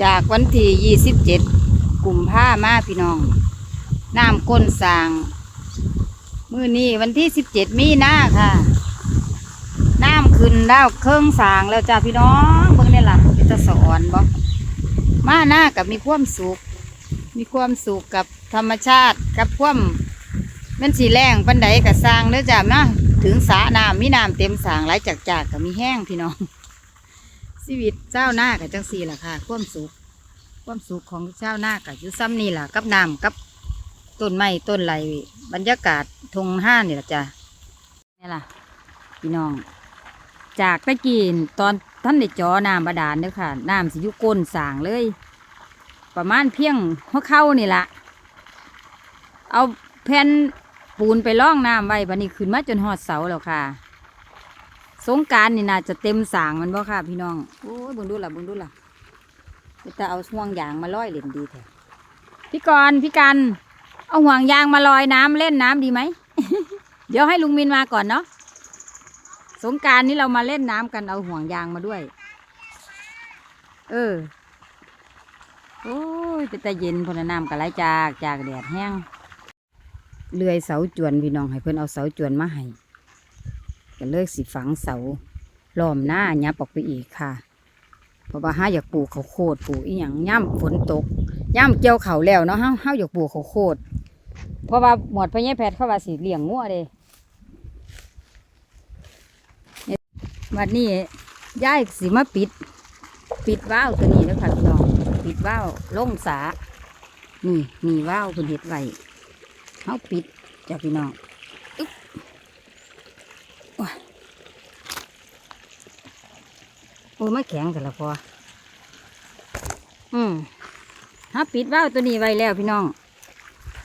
จากวันที่ยี่สิบเจ็ดกุมภามาพี่น้อง น้ำก้นสาง มือนี้วันที่สิบเจ็ดมีนาค่ะ น้ำขึ้นแล้วเครื่องสางแล้วจ้าพี่น้องเบิ่งนี่ล่ะเป็นตะสอนบ่มาหน้ากับมีความสุข มีความสุขกับธรรมชาติกับความมันสีแรงปันไดกับสางเด้อจ้านะถึงสาน้ำมีน้ำเต็มสางไหลจากจากกับมีแห้งพี่น้อง ชีวิตเจ้าหน้ากับจังสี่ล่ะค่ะ ความสุข ความสุขของเจ้าหน้ากับยู่ซ้ำนี่ล่ะ กับน้ำกับต้นไม้ต้นไหลบรรยากาศทงห้านี่ล่ะจ้ะนี่ล่ะ พี่น้อง จากตะกี้นตอนท่านได้จอน้ำบาดาลเด้อค่ะน้ำสิยุก้นสางเลย ประมาณเพียงหัวเข้านี่ละเอาแผ่นปูนไปล่องน้ำไว้บันนี้ขึ้นมาจนหอดเสาแล้วค่ะ สงการนี่น่าจะเต็มสางมันบ่ค่ะพี่น้องโอ้ยบุญดูล่ะบุญดูล่ะจะเอาห่วงยางมาลอยเล่นดีแท้พี่กรณ์พี่กัน เอาห่วงยางมาลอยน้ำเล่นน้ำดีไหม เดี๋ยวให้ลุงมินมาก่อนเนาะสงการนี้เรามาเล่นน้ำกันเอาห่วงยางมาด้วย เออโอ้ยเป็นตาเย็นพลน้ำกะไหลจากจากแดดแห้งเลื่อยเสาจวนพี่น้องให้เพิ่อนเอาเสาจวนมาให้ ก็เลิกสิฝังเสาล้อมหน้ายับออกไปอีกค่ะ เพราะว่าห้าอยากปลูกเขาโพดปลูกอีหยังย่ำฝนตกย่ำเกี่ยวเขาแล้วเนาะห้าห้าอยากปลูกเขาโพดเพราะว่าหมดพญาแพทย์เขาว่าสิเหลี้ยงงัวเด้วันนี้ย้ายสิมาปิด ปิดว่าวตัวนี้แล้วค่ะพี่น้องปิดว่าวล่งสานี่มีว่าวคุณเห็ดไว้เขาปิดจ้ะพี่น้องอึ๊บโอ้ยโอ้ไม่แข็งกันละพออืมเขาปิดว่าวตัวนี้ไว้แล้วพี่น้อง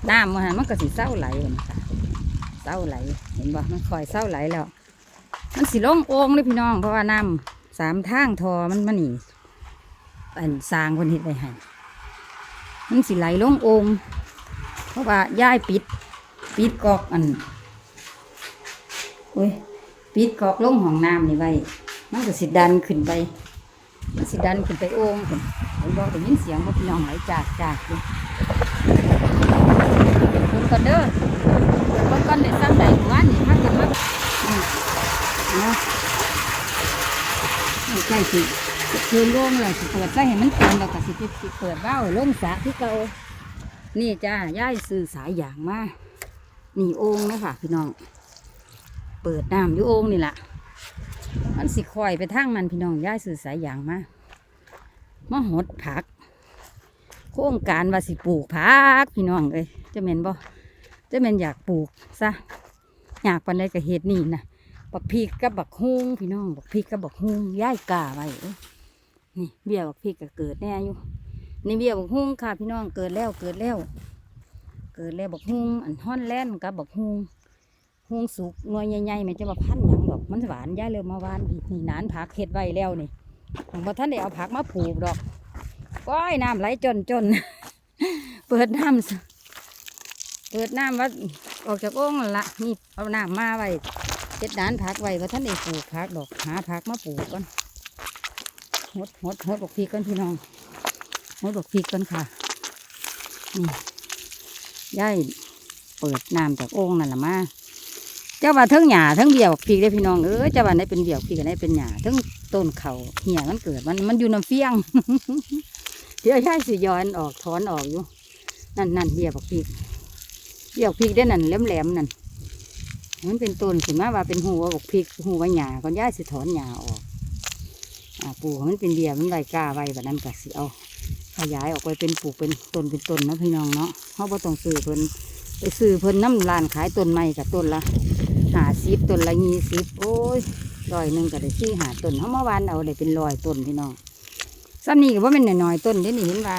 น้ำมันมันก็สิเศร้าไหลมันค่ะเศร้าไหล เห็นบ่มันคอยเศร้าไหลแล้ว มันสิลงโอ่งเลยพี่น้อง เพราะว่าน้ำสามทางทอมันมันนี่อันสร้างคนเห็ดไว้ให้มันสิไหลลงโองเพราะว่าย้ายปิด ปิดกอกอันโอ้ยปิดกอกลงห้องน้ำนี่ไว้ มันก็สิดันขึ้นไปมันสิดันขึ้นไปโอ่งขึ้นเห็นบอกได้ยินเสียงพวกพี่น้องไหลจากจากอยู่เบิ่งก่อนเด้อเบิ่งก่อนได้ซ้ำใดหมู่บ้านนี่ถ้าเกิดว่าอืมเนาะใกล้สิคืนร่วงเลยสิเปิดไฟให้มันเต็มแล้วก็สิสิเปิดว่าวลงสระที่เก่านี่จ้าย่ายซื้อสายอย่างมานี่โอ่งนะคะพี่น้อง เปิดน้ำอยู่โอ่งนี่แหละ มันสิคอยไปทางมันพี่น้องย่ายซื้อสายยางมามาหดผัก โครงการว่าสิปลูกผักพี่น้องเอ้ยจะเม็นบ่จะเม็นอยากปลูกซะอยากปันใดก็เฮ็ดนี่นะบักพริกกับบักฮุ้งพี่น้องบักพริกกับบักฮุ้งย่ายกาไว้นี่เบี้ยบักพริกก็เกิดแน่อยู่นี่เบี้ยบักฮุ้งค่ะพี่น้องเกิดแล้วเกิดแล้ว เกิดแล้วบักฮุ้งอันฮ้อนแล่นกับบักฮุ้งฮุ้งสุกหน่วยใหญ่ๆมันจะมาพันหยัง มันหวานย่ายเลยมาหวานพี่นี่นานผักเห็ดไว้แล้วนี่ของพอท่านได้เอาผักมาปลูกดอกก้อยน้ำไหลจนจนเปิดน้ำเปิดน้ำว่าออกจากโอ่งละนี่เอาน้ำมาไว้เจ็ดดานผักไว้ว่าท่านได้ปลูกผักดอกหาผักมาปลูกก่อนหดหดหดบอกพริกก่อนพี่น้องหดบอกพริกก่อนค่ะนี่ย่ายเปิดน้ำจากโอ่งนั่นแหละมา เจ้าว่าทั้งหญ้าทั้งเบี้ยบอกพริกได้พี่น้องเออเจ้าว่าได้เป็นเบี้ยบพริกได้เป็นหญ้าทั้งต้นเขาเหี่ยมันเกิดมันมันอยู่น้ำเฟี้ยง เดี๋ยวย่าสิย้อนออกถอนออกอยู่ นั่นนั่นเบี้ยบอกพริกเบี้ยบพริกได้นั่นแหลมแหลมนั่นมันเป็นต้นขึ้นมาว่าเป็นหัวบกพริกหัวหญ้าก่อนย้ายสิถอนหญ้าออกอ่าปลูกมันเป็นเบี้ยมันใบกล้าไว้แบบนั้นก็สิเอาขยายออกไปเป็นปลูกเป็นต้นเป็นต้นนะพี่น้องเนาะเขาบ่ต้องซื้อเพิ่นไปซื้อเพิ่นน้ำรานขายต้นไม้กับต้นละ หาสิบต้นละยี่สิบโอ้ยร้อยหนึ่งก็ได้สี่หาต้นเขามาวานเอาได้เป็นร้อยต้นพี่น้องซ้ำนี่ก็ว่าเป็นหน้อยๆต้นเด้นี่เห็นว่า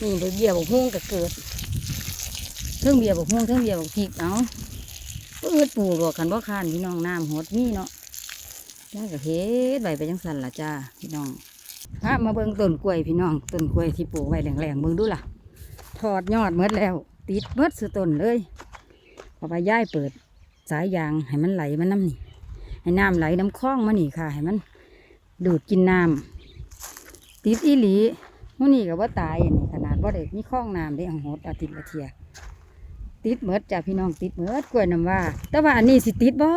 นี่เบี้ยบกฮุ้งก็เกิดเทิงเบี้ยบกฮุ้งเทิงเบี้ยบกพริกเอาปืดปลูกหรอกคันบ่คานพี่น้องน้ำหดมีเนาะย่าก็เฮ็ดใบไปจังสันละจ้าพี่น้องพามาเบิ่งต้นกล้วยพี่น้องต้นกล้วยที่ปลูกไว้แรงๆเบิ่งดูล่ะถอดยอดหมดแล้ว ติดหมดสุดต้นเลยพอไปย่ายเปิด สายยางให้มันไหลมันน้ำนี่ให้น้ำไหลน้ำคล้องมานี่ค่ะ ให้มัน ดูดกินน้ำติดอีหลีมื้อนี้ก็บ่ตายอันนี้ขนาดบ่ได้มีคล้องน้ำได้อังโหดอาทิตย์ละเทียติดเมดจ้ะพี่น้องติดเมดกล้วยน้ำว่า แต่ว่าอันนี้สิติดบ่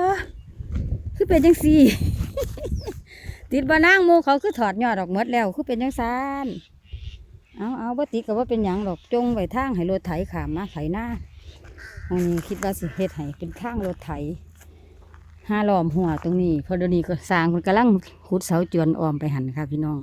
คือเป็นจังซี่ ติดบ่นางมูเขาคือถอดยอดออกหมดแล้ว คือเป็นจังซานเอาเอาบ่ติดก็บ่เป็นหยังดอกจงไว้ทางให้รถไถขามมาไถหน้า อันนี้คิดว่าสิเฮ็ดให้เป็นข้างรถไถห้าล้อมหัวตรงนี้พอเดี๋ยวนี้ก็สร้างคนกำลังขุดเสาจวนออมไปหันค่ะพี่น้อง